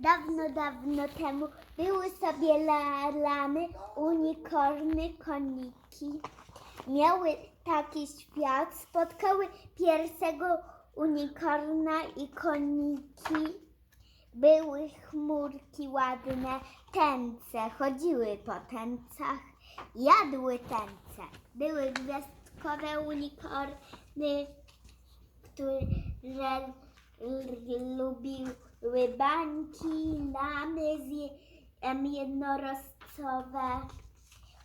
Dawno, dawno temu były sobie la- lamy, unikorny, koniki. Miały taki świat, spotkały pierwszego unikorna i koniki. Były chmurki ładne, tęce, chodziły po tęcach, jadły tęce. Były gwiazdkowe unikorny, które lubiły bańki, lamy z.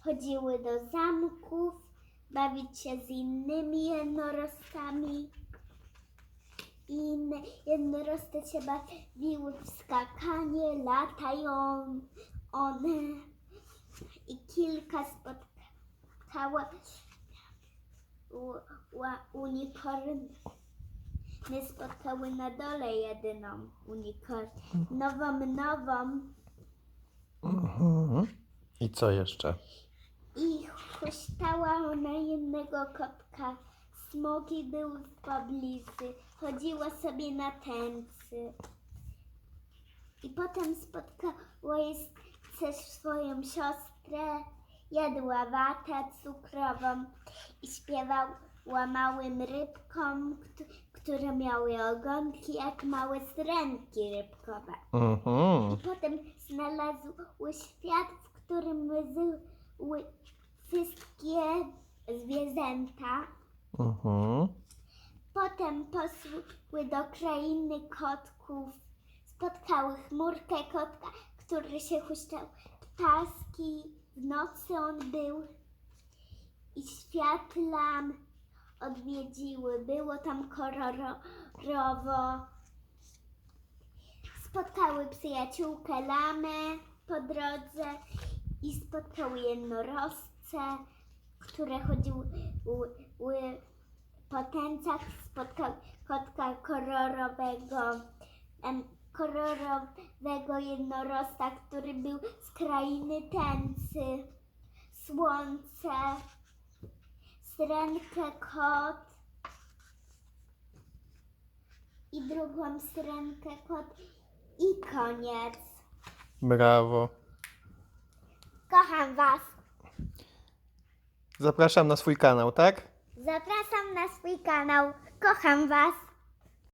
Chodziły do zamków, bawić się z innymi jednorożcami. Inne jednorożce się bawiły w skakanie, latają one i kilka spotkała u- unikorn My spotkały na dole jedyną unikorn. Nową, nową Mhm. I co jeszcze? i huśtała ona jednego kotka. Smoki były w pobliżu. Chodziła sobie na tęcy. I potem spotkała jeszcze swoją siostrę. Jadła watę cukrową i śpiewała małym rybkom, kt- które miały ogonki jak małe syrenki rybkowe. Mhm. I potem znalazły świat, w którym żyły wszystkie zwierzęta. Mhm. Potem poszły do krainy kotków. Spotkały chmurkę kotka, który się huśtał ptaski. W nocy on był i świat lam odwiedziły. Było tam kolorowo. Spotkały przyjaciółkę lamę po drodze i spotkały jednorożce, które chodziły ły- po tęcach. Spotkały kotka kolorowego, kolorowego jednorożca, który był z krainy tęcy. Słońce, syrenkę kot i drugą syrenkę kot i koniec. Brawo. Kocham Was. Zapraszam na swój kanał, tak? Zapraszam na swój kanał. Kocham Was.